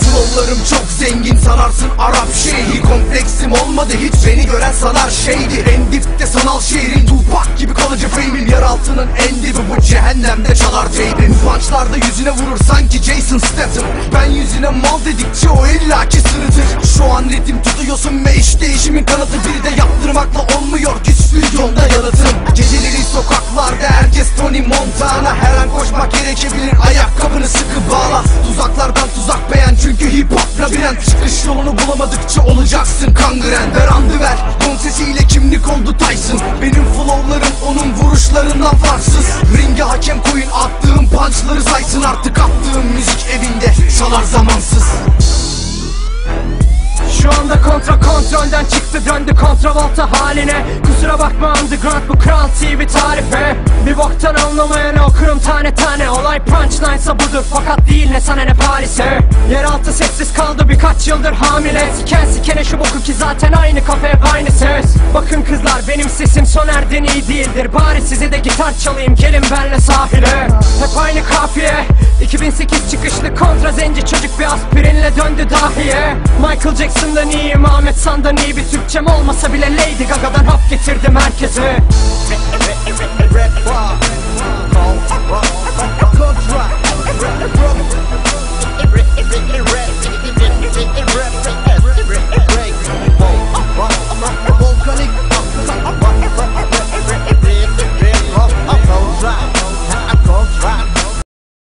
Flowlarım çok zengin sanarsın Arap şeyhi. Kompleksim olmadı hiç beni gören sanar şeydi. En dipte sanal şehrin Tupac gibi kalıcı fame'im. Yer altının en dibi bu cehennemde çalar teybim Punchlarda yüzüne vurur sanki Jason Statham. Ben yüzüne mal dedikçe o illaki sırıtır Şu an ritim tutuyorsun ve iş değişimin kanıtı Bir de yaptırmakla olmuyor. Ki stüdyonda yalıtım Geceleri sokaklarda herkes Tony Montana. Her an koşmak gerekebilir. Ayakkabını sıkı bağla. Tuzaklardan tuzak beğen. Çünkü hip hop labirent. Çıkış yolunu bulamadıkça olacaksın kangren. Ver andı ver. Don sesiyle kimlik oldu Tyson. Benim flowlarım onun vuruşlarından farksız. Ringe hakem koyun attığım punchları saysın. Artık attığım müzik evinde. Çalar zamansız kontrolden çıktı döndü kontravolta haline. Kusura bakma underground bu Kral TV tarifi. Bir boktan anlamayanı okurum tane tane. Olay punchline'sa budur fakat değil ne sana ne Paris'e. Yeraltı sessiz kaldı birkaç yıldır hamile. Siken sikene şu boku ki zaten aynı hep aynı ses. Bakın kızlar benim sesim Soner'den iyi değildir. Bari size de gitar çalayım gelin benle sahile. Hep aynı kafiye. 2008 çıkışlı kontra zenci çocuk bir aspirinle döndü dahiye. Michael Jackson'dan iyiyim San'dan iyi bir Türkçem olmasa bile Lady Gaga'dan hap getirdim herkese